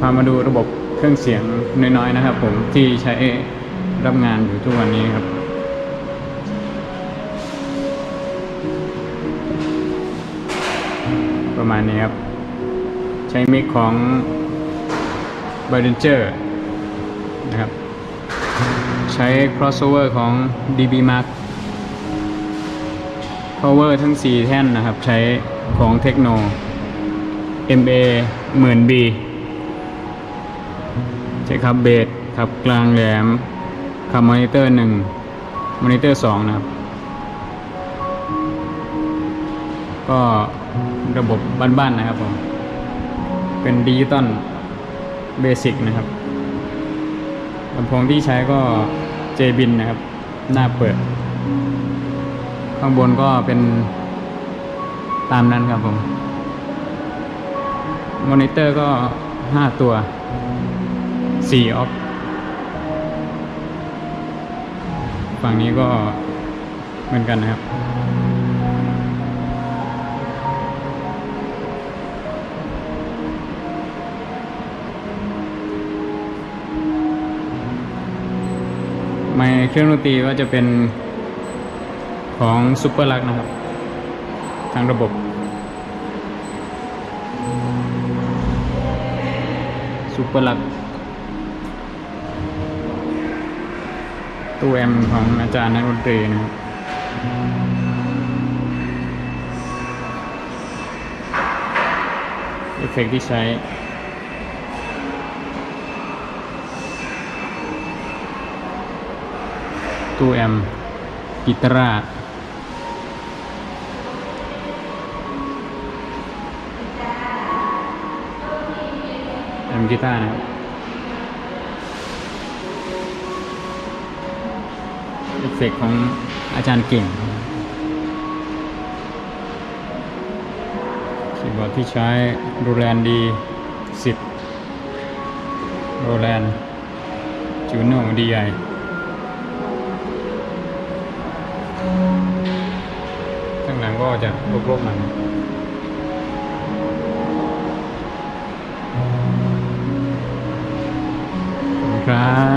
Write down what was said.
พามาดูระบบเครื่องเสียงน้อยๆนะครับ ผมที่ใช้รับงานอยู่ทุกวันนี้ครับ ประมาณนี้ครับ ใช้มิกของ b i d e n g e r นะครับ ใช้ crossover ของ DB Mark power ทั้ง 4 แท่นนะครับ ใช้ของ Techno MA หมื่น B ใช้ครับเบสครับกลางแหลมครับมอนิเตอร์1มอนิเตอร์2นะครับ ก็ระบบบ้านๆนะครับผม เป็นดิจิตอลเบสิกนะครับลำโพงที่ใช้ก็ j b i n นะครับ หน้าเปิด ข้างบนก็เป็นตามนั้นครับผม มอนิเตอร์ก็ 5 ตัว 4ออฟฝั่งนี้ก็เหมือนกันนะครับ ไมเครื่องดนตรีก็จะเป็นของซูเปอร์ลักนะครับ ทางระบบซูเปอร์ลัก ตู้แอมของอาจารย์นักดนตรีนะครับเอฟเฟกต์ที่ใช้ตู้แอมกีตาร์แอมกีตาร์นะครับ เอฟเฟกของอาจารย์เก่งคีย์บอร์ดที่ใช้โรแลนดี10โรแลนจูโน่ดีไอข้างหลังก็จะรกๆหน่อยครับ